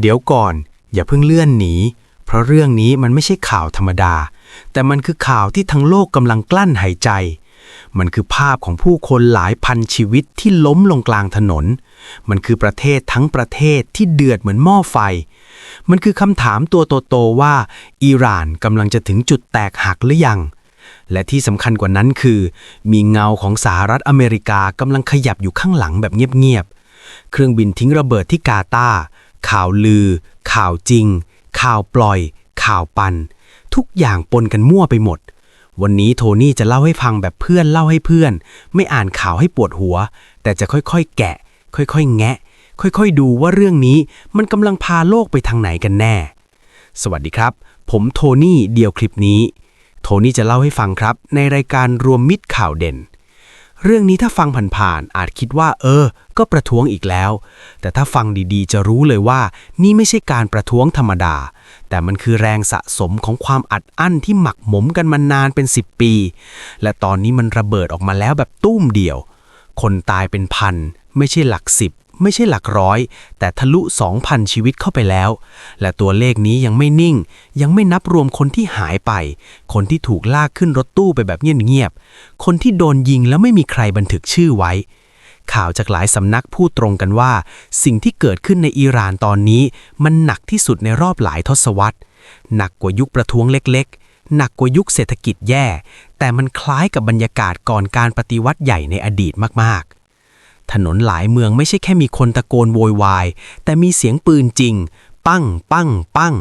เดี๋ยวก่อน อย่าเพิ่งเลื่อนหนี เพราะเรื่องนี้มันไม่ใช่ข่าวธรรมดา แต่มันคือข่าวที่ทั้งโลกกำลังกลั้นหายใจ มันคือภาพของผู้คนหลายพันชีวิตที่ล้มลงกลางถนน มันคือประเทศทั้งประเทศที่เดือดเหมือนหม้อไฟ มันคือคำถามตัวโตๆว่า อิหร่านกำลังจะถึงจุดแตกหักหรือยังและที่สำคัญกว่านั้นคือ มีเงาของสหรัฐอเมริกากำลังขยับอยู่ข้างหลังแบบเงียบๆ เครื่องบินทิ้งระเบิดที่กาตาร์ ข่าวลือ ข่าวจริง ข่าวปล่อย ข่าวปัน ทุกอย่างปนกันมั่วไปหมด วันนี้โทนี่จะเล่าให้ฟังแบบเพื่อนเล่าให้เพื่อน ไม่อ่านข่าวให้ปวดหัว แต่จะค่อยๆ แกะ ค่อยๆ แงะ ค่อยๆ ดูว่าเรื่องนี้มันกำลังพาโลกไปทางไหนกันแน่ สวัสดีครับ ผมโทนี่เดียวคลิปนี้ โทนี่จะเล่าให้ฟังครับ ในรายการรวมมิตรข่าวเด่น เรื่องนี้ถ้าฟังผ่านๆอาจคิดว่า เออ ก็ประท้วงอีกแล้ว แต่ถ้าฟังดีๆ จะรู้เลยว่า นี่ไม่ใช่การประท้วงธรรมดา แต่มันคือแรงสะสมของความอัดอั้นที่หมักหมมกันมานานเป็น 10 ปี และตอนนี้มันระเบิดออกมาแล้วแบบตุ้มเดียว คนตายเป็นพัน ไม่ใช่หลักสิบ ไม่ใช่หลักร้อย แต่ทะลุ 2,000 ชีวิตเข้าไปแล้ว และตัวเลขนี้ยังไม่นิ่ง ยังไม่นับรวมคนที่หายไป คนที่ถูกลากขึ้นรถตู้ไปแบบเงียบๆ คนที่โดนยิงแล้วไม่มีใครบันทึกชื่อไว้ ข่าวจากหลายสำนักพูดตรงกันว่า สิ่งที่เกิดขึ้นในอิหร่านตอนนี้ มันหนักที่สุดในรอบหลายทศวรรษ หนักกว่ายุคประท้วงเล็กๆหนักกว่ายุคเศรษฐกิจแย่ แต่มันคล้ายกับบรรยากาศก่อนการปฏิวัติใหญ่ในอดีตมาก ๆ ถนนหลายเมืองไม่ใช่แค่มีคนตะโกนโวยวาย แต่มีเสียงปืนจริง ปั้ง ปั้ง ปั้ง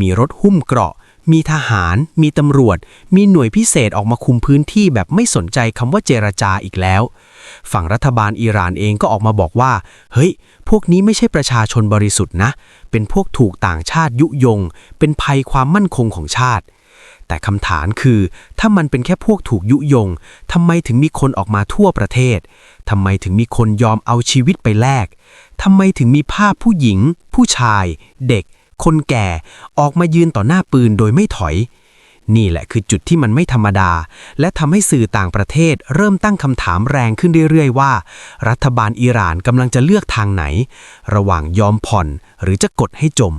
มีรถหุ้มเกราะ มีทหาร มีตำรวจ มีหน่วยพิเศษออกมาคุมพื้นที่แบบไม่สนใจคำว่าเจรจาอีกแล้ว ฝั่งรัฐบาลอิหร่านเองก็ออกมาบอกว่า เฮ้ย พวกนี้ไม่ใช่ประชาชนบริสุทธิ์นะ เป็นพวกถูกต่างชาติยุยง เป็นภัยความมั่นคงของชาติ แต่คำถามคือ ถ้ามันเป็นแค่พวกถูกยุยงทำไมถึงมีคนออกมาทั่วประเทศทำไมถึงมีคนยอมเอาชีวิตไปแลกทำไมถึงมีภาพผู้หญิง ผู้ชาย เด็ก คนแก่ออกมายืนต่อหน้าปืนโดยไม่ถอย นี่แหละคือจุดที่มันไม่ธรรมดา และทำให้สื่อต่างประเทศ เริ่มตั้งคำถามแรงขึ้นเรื่อยๆว่า รัฐบาลอิหร่านกำลังจะเลือกทางไหน ระหว่างยอมผ่อนหรือจะกดให้จม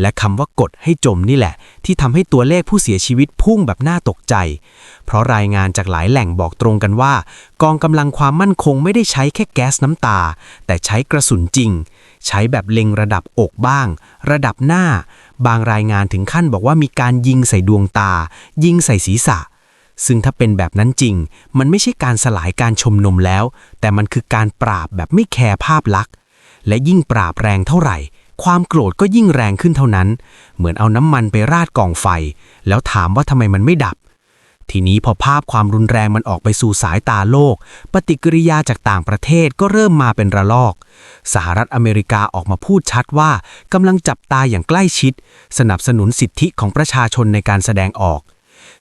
และคำว่ากดให้จมนี่แหละ ที่ทำให้ตัวเลขผู้เสียชีวิตพุ่งแบบน่าตกใจ เพราะรายงานจากหลายแหล่งบอกตรงกันว่า กองกำลังความมั่นคงไม่ได้ใช้แค่แก๊สน้ำตา แต่ใช้กระสุนจริง ใช้แบบเล็งระดับอกบ้าง ระดับหน้า บางรายงานถึงขั้นบอกว่ามีการยิงใส่ดวงตา ยิงใส่ศีรษะซึ่งถ้าเป็นแบบนั้นจริง มันไม่ใช่การสลายการชมนมแล้ว แต่มันคือการปราบแบบไม่แคร์ภาพลักษณ์ และยิ่งปราบแรงเท่าไหร่ ความโกรธก็ยิ่งแรงขึ้นเท่านั้น เหมือนเอาน้ำมันไปราดกองไฟ แล้วถามว่าทำไมมันไม่ดับ ทีนี้พอภาพความรุนแรงมันออกไปสู่สายตาโลก ปฏิกิริยาจากต่างประเทศก็เริ่มมาเป็นระลอก สหรัฐอเมริกาออกมาพูดชัดว่ากำลังจับตาอย่างใกล้ชิด สนับสนุนสิทธิของประชาชนในการแสดงออก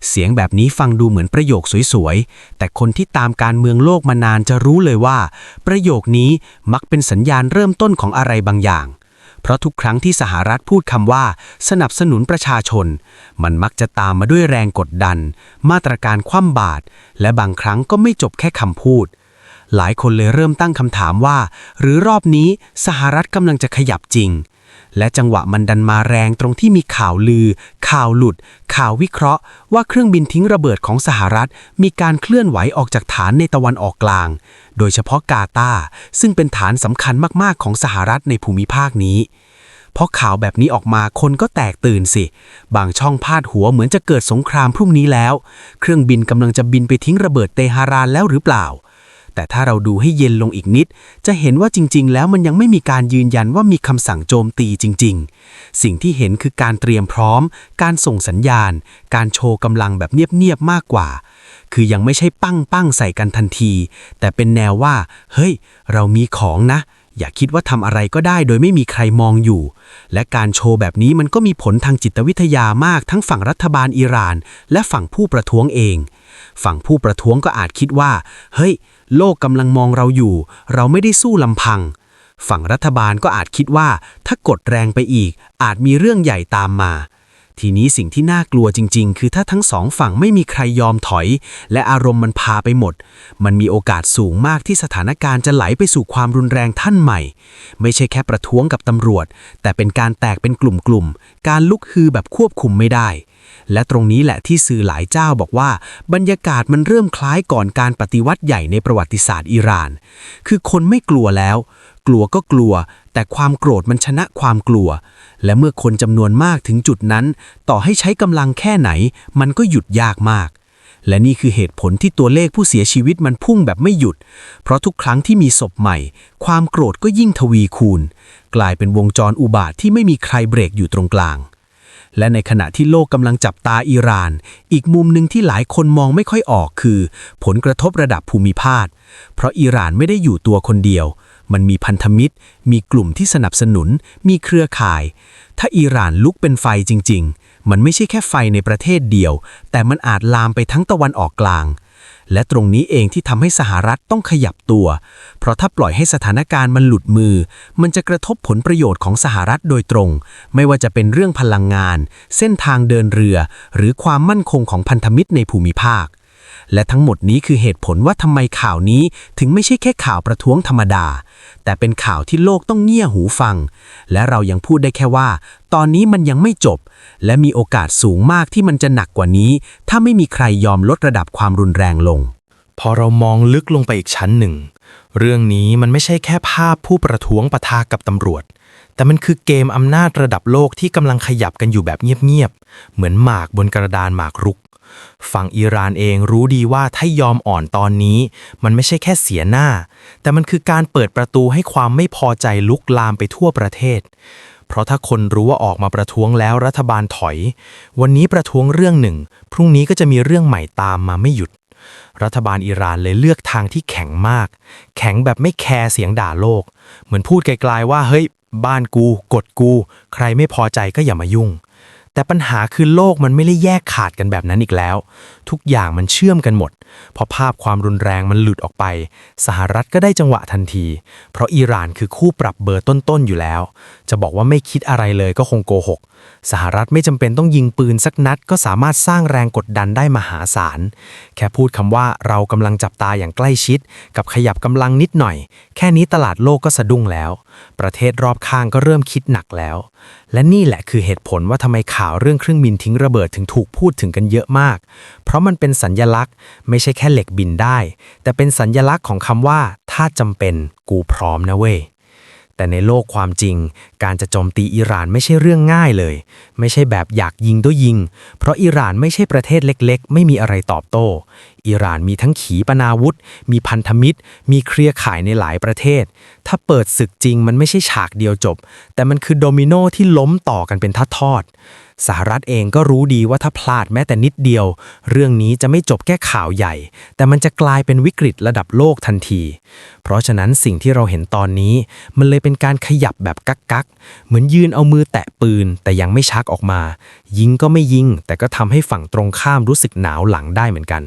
เสียงแบบนี้ฟังดูเหมือนประโยคสวยๆ แต่คนที่ตามการเมืองโลกมานานจะรู้เลยว่า ประโยคนี้มักเป็นสัญญาณเริ่มต้นของอะไรบางอย่าง เพราะทุกครั้งที่สหรัฐพูดคำว่า สนับสนุนประชาชน มันมักจะตามมาด้วยแรงกดดัน มาตรการคว่ำบาตรและบางครั้งก็ไม่จบแค่คำพูด หลายคนเลยเริ่มตั้งคำถามว่า หรือรอบนี้สหรัฐกำลังจะขยับจริง และจังหวะมันดันมาแรงตรงที่มีข่าวลือ ข่าวหลุด ข่าววิเคราะห์ ว่าเครื่องบินทิ้งระเบิดของสหรัฐ มีการเคลื่อนไหวออกจากฐานในตะวันออกกลาง โดยเฉพาะกาตาซึ่งเป็นฐานสำคัญมากๆของสหรัฐในภูมิภาคนี้พอข่าวแบบนี้ออกมาคนก็แตกตื่นสิ บางช่องพาดหัวเหมือนจะเกิดสงครามพรุ่งนี้แล้ว เครื่องบินกำลังจะบินไปทิ้งระเบิดเตหะรานแล้วหรือเปล่า แต่ถ้าเราดูให้เย็นลงอีกนิด จะเห็นว่าจริง ๆ แล้วมันยังไม่มีการยืนยันว่ามีคำสั่งโจมตีจริง ๆ สิ่งที่เห็นคือการเตรียมพร้อม การส่งสัญญาณ การโชว์กำลังแบบเงียบ ๆ มากกว่า คือยังไม่ใช่ปั้งปั้งใส่กันทันที แต่เป็นแนวว่า เฮ้ย เรามีของนะ อย่าคิดว่าทำอะไรก็ได้โดยไม่มีใครมองอยู่ และการโชว์แบบนี้มันก็มีผลทางจิตวิทยามากทั้งฝั่งรัฐบาลอิหร่าน และฝั่งผู้ประท้วงเอง ฝั่งผู้ประท้วงก็อาจคิดว่า เฮ้ย โลกกำลังมองเราอยู่ เราไม่ได้สู้ลำพัง ฝั่งรัฐบาลก็อาจคิดว่า ถ้ากดแรงไปอีก อาจมีเรื่องใหญ่ตามมา ทีนี้สิ่งที่น่ากลัวจริง ๆ คือถ้าทั้งสองฝั่งไม่มีใครยอมถอย และอารมณ์มันพาไปหมด มันมีโอกาสสูงมากที่สถานการณ์จะไหลไปสู่ความรุนแรงท่านใหม่ ไม่ใช่แค่ประท้วงกับตำรวจ แต่เป็นการแตกเป็นกลุ่มๆ การลุกฮือแบบควบคุมไม่ได้และตรงนี้แหละที่สื่อหลายเจ้าบอกว่า บรรยากาศมันเริ่มคล้ายก่อนการปฏิวัติใหญ่ในประวัติศาสตร์อิหร่าน คือคนไม่กลัวแล้ว กลัวก็กลัว แต่ความโกรธมันชนะความกลัว และเมื่อคนจำนวนมากถึงจุดนั้น ต่อให้ใช้กำลังแค่ไหน มันก็หยุดยากมาก และนี่คือเหตุผลที่ตัวเลขผู้เสียชีวิตมันพุ่งแบบไม่หยุด เพราะทุกครั้งที่มีศพใหม่ ความโกรธก็ยิ่งทวีคูณ กลายเป็นวงจรอุบาทที่ไม่มีใครเบรกอยู่ตรงกลาง และในขณะที่โลกกำลังจับตาอิหร่าน อีกมุมหนึ่งที่หลายคนมองไม่ค่อยออกคือ ผลกระทบระดับภูมิภาค เพราะอิหร่านไม่ได้อยู่ตัวคนเดียว มันมีพันธมิตร มีกลุ่มที่สนับสนุน มีเครือข่าย ถ้าอิหร่านลุกเป็นไฟจริง ๆ มันไม่ใช่แค่ไฟในประเทศเดียว แต่มันอาจลามไปทั้งตะวันออกกลาง และตรงนี้เองที่ทำให้สหรัฐต้องขยับตัว เพราะถ้าปล่อยให้สถานการณ์มันหลุดมือ มันจะกระทบผลประโยชน์ของสหรัฐโดยตรง ไม่ว่าจะเป็นเรื่องพลังงาน เส้นทางเดินเรือ หรือความมั่นคงของพันธมิตรในภูมิภาค และทั้งหมดนี้คือเหตุผลว่าทำไมข่าวนี้ถึงไม่ใช่แค่ข่าวประท้วงธรรมดา แต่เป็นข่าวที่โลกต้องเงี่ยหูฟัง และเรายังพูดได้แค่ว่า ตอนนี้มันยังไม่จบ และมีโอกาสสูงมากที่มันจะหนักกว่านี้ ถ้าไม่มีใครยอมลดระดับความรุนแรงลง พอเรามองลึกลงไปอีกชั้นหนึ่ง เรื่องนี้มันไม่ใช่แค่ภาพผู้ประท้วงปะทะกับตำรวจ แต่มันคือเกมอำนาจระดับโลกที่กำลังขยับกันอยู่แบบเงียบๆ เหมือนหมากบนกระดานหมากรุกฝั่งอิหร่านเองรู้ดีว่าถ้ายอมอ่อนตอนนี้ มันไม่ใช่แค่เสียหน้า แต่มันคือการเปิดประตูให้ความไม่พอใจลุกลามไปทั่วประเทศ เพราะถ้าคนรู้ว่าออกมาประท้วงแล้วรัฐบาลถอย วันนี้ประท้วงเรื่องหนึ่ง พรุ่งนี้ก็จะมีเรื่องใหม่ตามมาไม่หยุด รัฐบาลอิหร่านเลยเลือกทางที่แข็งมาก แข็งแบบไม่แคร์เสียงด่าโลก เหมือนพูดไกลๆว่าเฮ้ย บ้านกู กดกู ใครไม่พอใจก็อย่ามายุ่ง แต่ปัญหาคือโลกมันไม่ได้แยกขาดกันแบบนั้นอีกแล้ว ทุกอย่างมันเชื่อมกันหมด พอภาพความรุนแรงมันหลุดออกไป สหรัฐก็ได้จังหวะทันที เพราะอิหร่านคือคู่ปรับเบอร์ต้นๆอยู่แล้ว จะบอกว่าไม่คิดอะไรเลยก็คงโกหก สหรัฐไม่จำเป็นต้องยิงปืนสักนัด ก็สามารถสร้างแรงกดดันได้มหาศาล แค่พูดคำว่าเรากำลังจับตาอย่างใกล้ชิด กับขยับกำลังนิดหน่อย แค่นี้ตลาดโลกก็สะดุ้งแล้วประเทศรอบข้างก็เริ่มคิดหนักแล้ว และนี่แหละคือเหตุผลว่าทำไมข่าวเรื่องเครื่องบินทิ้งระเบิดถึงถูกพูดถึงกันเยอะมาก เพราะมันเป็นสัญญลักษณ์ ไม่ใช่แค่เหล็กบินได้ แต่เป็นสัญญลักษณ์ของคำว่า ถ้าจำเป็นกูพร้อมนะเว้ย แต่ในโลกความจริง การจะโจมตีอิหร่านไม่ใช่เรื่องง่ายเลย ไม่ใช่แบบอยากยิงด้วยยิง เพราะอิหร่านไม่ใช่ประเทศเล็กๆ ไม่มีอะไรตอบโต้ อิหร่านมีทั้งขีปนาวุธ มีพันธมิตร มีเครือข่ายในหลายประเทศ ถ้าเปิดศึกจริงมันไม่ใช่ฉากเดียวจบ แต่มันคือโดมิโนที่ล้มต่อกันเป็นทอดๆ สหรัฐเองก็รู้ดีว่าถ้าพลาดแม้แต่นิดเดียว เรื่องนี้จะไม่จบแค่ข่าวใหญ่ แต่มันจะกลายเป็นวิกฤตระดับโลกทันที เพราะฉะนั้นสิ่งที่เราเห็นตอนนี้ มันเลยเป็นการขยับแบบกักกักเหมือนยืนเอามือแตะปืน แต่ยังไม่ชักออกมา ยิงก็ไม่ยิง แต่ก็ทำให้ฝั่งตรงข้ามรู้สึกหนาวหลังได้เหมือนกัน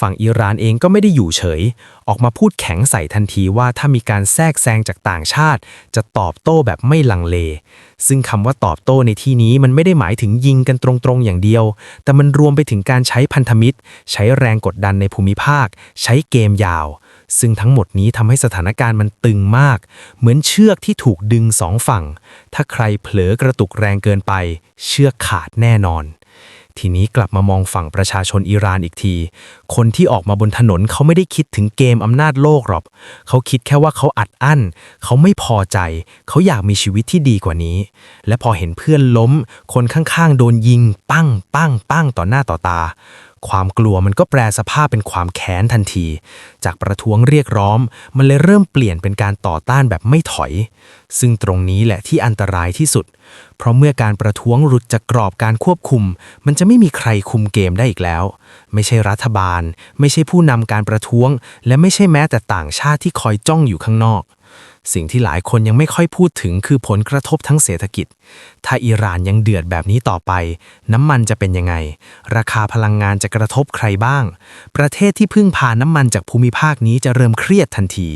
ฝั่งอิหร่านเองก็ไม่ได้อยู่เฉย ออกมาพูดแข็งใส่ทันทีว่าถ้ามีการแทรกแซงจากต่างชาติ จะตอบโต้แบบไม่ลังเล ซึ่งคำว่าตอบโต้ในที่นี้มันไม่ได้หมายถึงยิงกันตรงๆอย่างเดียว แต่มันรวมไปถึงการใช้พันธมิตร ใช้แรงกดดันในภูมิภาค ใช้เกมยาว ซึ่งทั้งหมดนี้ทำให้สถานการณ์มันตึงมาก เหมือนเชือกที่ถูกดึงสองฝั่ง ถ้าใครเผลอกระตุกแรงเกินไป เชือกขาดแน่นอน ทีนี้กลับมามองฝั่งประชาชนอิหร่านอีกที คนที่ออกมาบนถนนเขาไม่ได้คิดถึงเกมอำนาจโลกหรอก เขาคิดแค่ว่าเขาอัดอั้น เขาไม่พอใจ เขาอยากมีชีวิตที่ดีกว่านี้ และพอเห็นเพื่อนล้ม คนข้างๆ โดนยิง ปั้ง ปั้ง ปั้งต่อหน้าต่อตา ความกลัวมันก็แปลสภาพเป็นความแค้นทันที จากประท้วงเรียกร้องมันเลยเริ่มเปลี่ยนเป็นการต่อต้านแบบไม่ถอย ซึ่งตรงนี้แหละที่อันตรายที่สุด เพราะเมื่อการประท้วงหลุดจากกรอบการควบคุม มันจะไม่มีใครคุมเกมได้อีกแล้ว ไม่ใช่รัฐบาล ไม่ใช่ผู้นำการประท้วง และไม่ใช่แม้แต่ต่างชาติที่คอยจ้องอยู่ข้างนอก สิ่งที่หลายคนยังไม่ค่อยพูดถึงคือผลกระทบทั้งเศรษฐกิจ ถ้าอิหร่านยังเดือดแบบนี้ต่อไป น้ำมันจะเป็นยังไง ราคาพลังงานจะกระทบใครบ้าง ประเทศที่พึ่งพาน้ำมันจากภูมิภาคนี้จะเริ่มเครียดทันที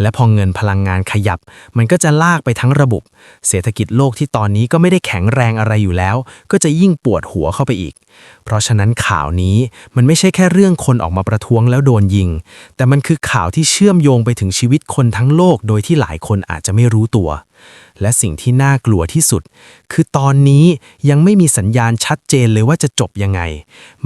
และพอเงินพลังงานขยับ มันก็จะลากไปทั้งระบบ เศรษฐกิจโลกที่ตอนนี้ก็ไม่ได้แข็งแรงอะไรอยู่แล้ว ก็จะยิ่งปวดหัวเข้าไปอีก ราะฉะนั้นข่าวนี้มันไม่ใช่แค่เรื่องคนออกมาประท้วงแล้วโดนยิง แต่มันคือข่าวที่เชื่อมโยงไปถึงชีวิตคนทั้งโลกโดยที่หลายคนอาจจะไม่รู้ตัว และสิ่งที่น่ากลัวที่สุด คือตอนนี้ยังไม่มีสัญญาณชัดเจนเลยว่าจะจบยังไง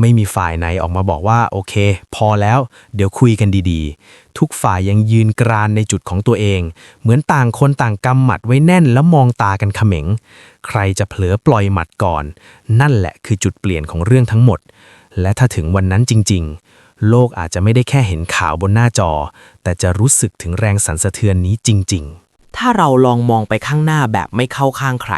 ไม่มีฝ่ายไหนออกมาบอกว่าโอเค พอแล้ว เดี๋ยวคุยกันดีๆ ทุกฝ่ายยังยืนกรานในจุดของตัวเอง เหมือนต่างคนต่างกำหมัดไว้แน่นแล้วมองตากันเขม็ง ใครจะเผลอปล่อยหมัดก่อน นั่นแหละคือจุดเปลี่ยนของเรื่องทั้งหมด และถ้าถึงวันนั้นจริง ๆ โลกอาจจะไม่ได้แค่เห็นข่าวบนหน้าจอ แต่จะรู้สึกถึงแรงสั่นสะเทือนนี้จริง ๆ ถ้าเราลองมองไปข้างหน้าแบบไม่เข้าข้างใคร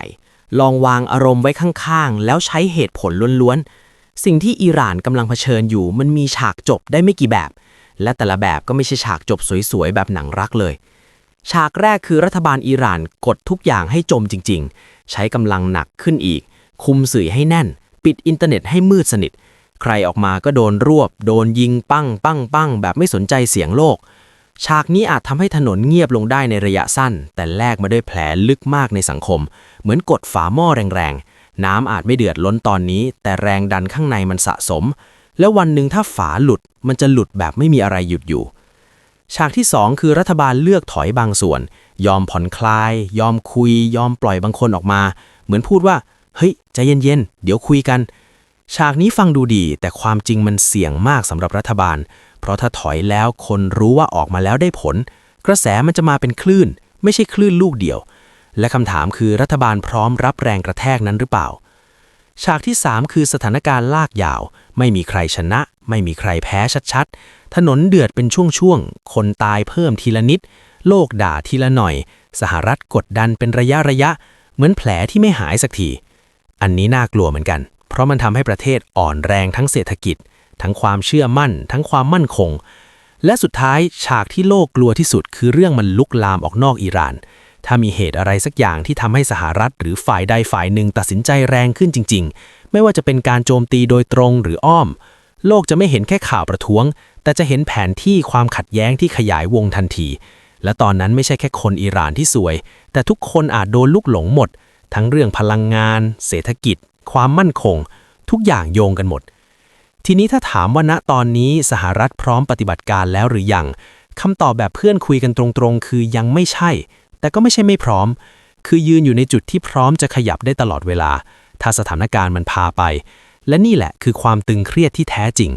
ลองวางอารมณ์ไว้ข้างๆ แล้วใช้เหตุผลล้วนๆ สิ่งที่อิหร่านกำลังเผชิญอยู่ มันมีฉากจบได้ไม่กี่แบบ และแต่ละแบบก็ไม่ใช่ฉากจบสวยๆ แบบหนังรักเลย ฉากแรกคือรัฐบาลอิหร่านกดทุกอย่างให้จมจริงๆ ใช้กำลังหนักขึ้นอีก คุมสื่อให้แน่น ปิดอินเทอร์เน็ตให้มืดสนิท ใครออกมาก็โดนรวบ โดนยิงปั้งปั้งปั้งแบบไม่สนใจเสียงโลก ฉากนี้อาจทำให้ถนนเงียบลงได้ในระยะสั้น แต่แลกมาด้วยแผลลึกมากในสังคม เหมือนกดฝาหม้อแรงๆ น้ำอาจไม่เดือดล้นตอนนี้ แต่แรงดันข้างในมันสะสม แล้ววันหนึ่งถ้าฝาหลุดมันจะหลุดแบบไม่มีอะไรหยุดอยู่ ฉากที่ 2 คือรัฐบาลเลือกถอยบางส่วน ยอมผ่อนคลาย ยอมคุย ยอมปล่อยบางคนออกมา เหมือนพูดว่าเฮ้ยใจเย็นๆเดี๋ยวคุยกัน ฉากนี้ฟังดูดี แต่ความจริงมันเสี่ยงมากสำหรับรัฐบาล เพราะถ้าถอยแล้วคนรู้ว่าออกมาแล้วได้ผล กระแสมันจะมาเป็นคลื่น ไม่ใช่คลื่นลูกเดียว และคำถามคือรัฐบาลพร้อมรับแรงกระแทกนั้นหรือเปล่า ฉากที่ 3 คือสถานการณ์ลากยาว ไม่มีใครชนะ ไม่มีใครแพ้ชัดๆ ถนนเดือดเป็นช่วงๆ คนตายเพิ่มทีละนิด โลกด่าทีละหน่อย สหรัฐกดดันเป็นระยะระยะ เหมือนแผลที่ไม่หายสักที อันนี้น่ากลัวเหมือนกัน เพราะมันทำให้ประเทศอ่อนแรงทั้งเศรษฐกิจ ทั้งความเชื่อมั่น ทั้งความมั่นคง และสุดท้ายฉากที่โลกกลัวที่สุด คือเรื่องมันลุกลามออกนอกอิหร่าน ถ้ามีเหตุอะไรสักอย่างที่ทำให้สหรัฐ หรือฝ่ายใดฝ่ายหนึ่งตัดสินใจแรงขึ้นจริง ๆ ไม่ว่าจะเป็นการโจมตีโดยตรงหรืออ้อม โลกจะไม่เห็นแค่ข่าวประท้วง แต่จะเห็นแผนที่ความขัดแย้งที่ขยายวงทันที และตอนนั้นไม่ใช่แค่คนอิหร่านที่สวย แต่ทุกคนอาจโดนลุกหลงหมด ทั้งเรื่องพลังงาน เศรษฐกิจ ความมั่นคง ทุกอย่างโยงกันหมด ทีนี้ถ้าถามว่าณตอนนี้สหรัฐพร้อมปฏิบัติการแล้วหรือยังคำตอบแบบเพื่อนคุยกันตรงๆ คือยังไม่ใช่ แต่ก็ไม่ใช่ไม่พร้อม คือยืนอยู่ในจุดที่พร้อมจะขยับได้ตลอดเวลา ถ้าสถานการณ์มันพาไป และนี่แหละคือความตึงเครียดที่แท้จริง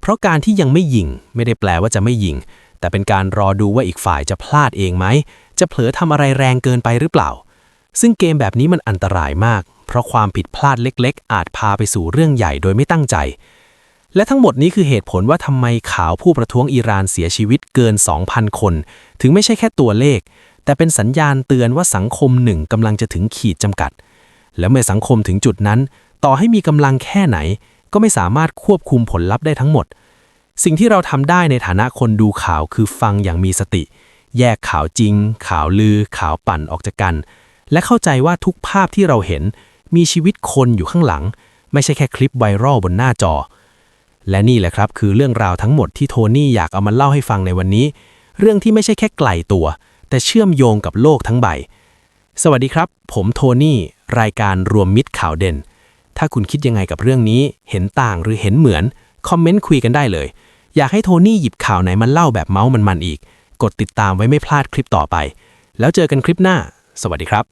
เพราะการที่ยังไม่ยิง ไม่ได้แปลว่าจะไม่ยิง แต่เป็นการรอดูว่าอีกฝ่ายจะพลาดเองไหม จะเผลอทำอะไรแรงเกินไปหรือเปล่า ซึ่งเกมแบบนี้มันอันตรายมาก เพราะความผิดพลาดเล็ก ๆ อาจพาไปสู่เรื่องใหญ่โดยไม่ตั้งใจ และทั้งหมดนี้คือเหตุผลว่าทำไมข่าวผู้ประท้วงอิหร่านเสียชีวิตเกิน 2,000 คน ถึงไม่ใช่แค่ตัวเลข แต่เป็นสัญญาณเตือนว่าสังคมหนึ่งกำลังจะถึงขีดจำกัด และเมื่อสังคมถึงจุดนั้น ต่อให้มีกำลังแค่ไหน ก็ไม่สามารถควบคุมผลลัพธ์ได้ทั้งหมด สิ่งที่เราทำได้ในฐานะคนดูข่าวคือฟังอย่างมีสติ แยกข่าวจริง ข่าวลือ ข่าวปั่นออกจากกัน และเข้าใจว่าทุกภาพที่เราเห็น มีชีวิตคนอยู่ข้างหลัง ไม่ใช่แค่คลิปไวรัลบนหน้าจอ และนี่แหละครับคือเรื่องราวทั้งหมดที่โทนี่อยากเอามาเล่าให้ฟังในวันนี้ เรื่องที่ไม่ใช่แค่ไกลตัว แต่เชื่อมโยงกับโลกทั้งใบ สวัสดีครับ ผมโทนี่ รายการรวมมิตรข่าวเด่น ถ้าคุณคิดยังไงกับเรื่องนี้ เห็นต่างหรือเห็นเหมือน คอมเมนต์คุยกันได้เลย อยากให้โทนี่หยิบข่าวไหนมาเล่าแบบเมาส์มันๆอีก กดติดตามไว้ไม่พลาดคลิปต่อไป แล้วเจอกันคลิปหน้า สวัสดีครับ